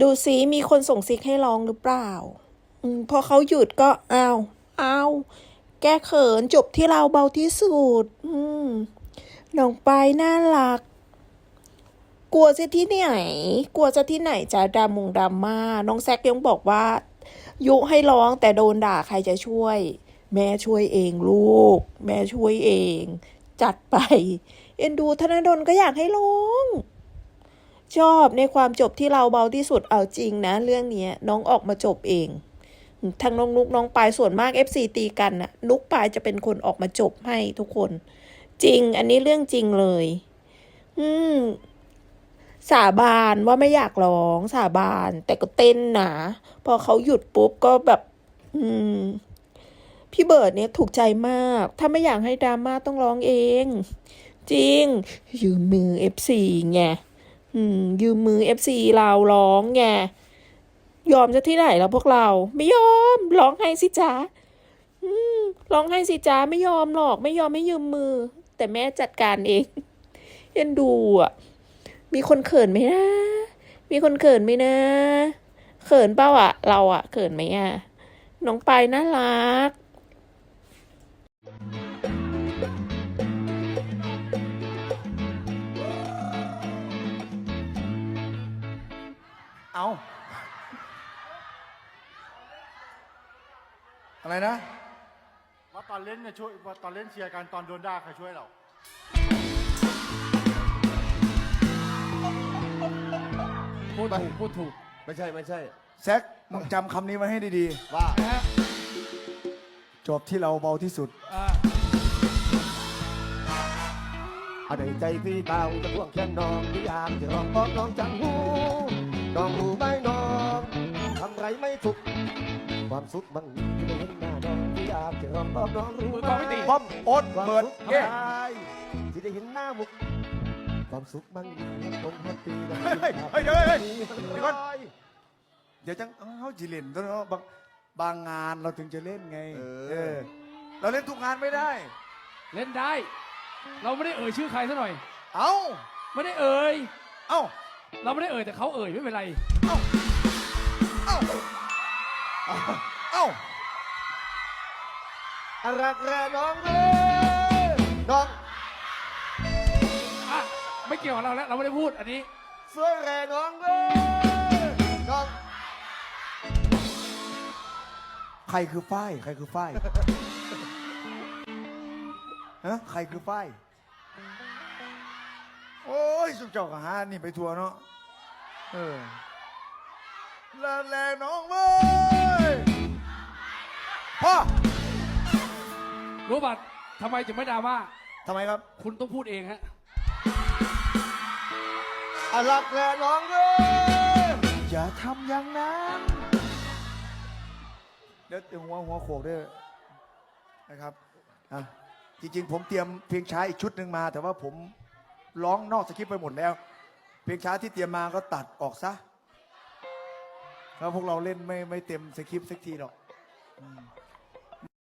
ดูซิมีคนส่งซิกให้ร้องหรือเปล่าอพอเขาหยุดก็เอาวอ้าแก้เขินจบที่เราเบาที่สุดอืมน้องไปน่ารัก กลัวจะที่ไหน กลัวจะที่ไหนจะดามงดราม่าน้องแซกยังบอกว่า ยุให้ร้องแต่โดนด่าใครจะช่วย แม่ช่วยเองลูก แม่ช่วยเอง จัดไป เอ็นดูธนดลก็อยากให้ร้อง ชอบในความจบที่เราเบาที่สุดเอาจริงนะ เรื่องนี้น้องออกมาจบเองทั้งน้องนุกน้องปลายส่วนมาก FC ตีกันน่ะนุกปลายจะเป็นคนออกมาจบให้ทุกคน จริง อันนี้เรื่องจริงเลย อืม สาบานว่าไม่อยากร้อง สาบาน แต่ก็เต้นนะพอเขาหยุดปุ๊บก็แบบ อืม พี่เบิร์ดเนี่ยถูกใจมาก ถ้าไม่อยากให้ดราม่าต้องร้องเอง จริงยืมมือ FC ไง ยืมมือ FC เราร้องไงยอมจะที่ไหนแล้วพวกเรา ไม่ยอม ร้องให้สิจ้าร้องให้สิจ้าไม่ยอมหรอก ไม่ยอมไม่ยืมมือ แต่แม่จัดการเองเอ็นดูอะ มีคนเขินไหมนะ มีคนเขินไหมนะ เขินเปล่าอะ เราอะ เขินไหมอะ น้องไปน่ารัก เอาอะไรนะ ว่าตอนเล่นเนี่ยช่วยว่าตอนเล่นเชียร์กันตอนโดนด่าใครช่วยเรา พูดถูก พูดถูก ไม่ใช่ไม่ใช่ แซกมึงจำคำนี้ไว้ให้ดีว่านะฮะๆ จบที่เราเบาที่สุด อ่าอะไรใจพี่เบาจะพ่วงแค่น้องที่อยากจะร้องบอกน้องจังหู น้องรู้ไหมน้องทำไรไม่ถูกความสุขมันมีที่ได้เห็นหน้าน้องที่อยากจะร้องบอกน้องรู้มือไหกมองไม่ตีป้อมโอ๊ตความเบิร์ดสุขเก้ทำไรที่ได้เห็นหน้ามุกความสุขมันมีตรงแฮปปี้นะเฮ้ยเฮ้ยเฮ้ยเฮ้ย เดี๋ยวก่อน เดี๋ยวจังเขาจิเล่นตัวเนาะบางบางงานเราถึงจะเล่นไงเออ เราเล่นทุกงานไม่ได้ เล่นได้ เราไม่ได้เอ่ยชื่อใครซะหน่อย เอ้า ไม่ได้เอ่ย เอ้า เราไม่ได้เอ่ยแต่เขาเอ่ยไม่เป็นไร เอ้าเอ้าเอ้าอะรักแร่น้องเลยน้องอะ ไม่เกี่ยวกับเราแล้ว เราไม่ได้พูดอันนี้ สวยแร่น้องเลยน้อง ใครคือฝ้าย ใครคือฝ้าย ฮะ ใครคือฝ้ายโอ้ยสุกเจ้ากับหานี่ไปทัวร์เนาะเออแลแลน้องเว้ยพ่อรู้บัตรทำไมถึงไม่ดราม่าทำไมครับคุณต้องพูดเองฮะอะรักแร่น้องเลยอย่าทำอย่างนั้นเดี๋ยวเดี๋ยวหัวหัวโขกด้วยนะครับอะจริงๆ ผมเตรียมเพลงช้าอีกชุดหนึ่งมา แต่ว่าผม ร้องนอกสคริปต์ไปหมดแล้ว เพลงช้าที่เตรียมมาก็ตัดออกซะแล้วพวกเราเล่นไม่ไม่เต็มสคริปต์สักทีหรอกอืม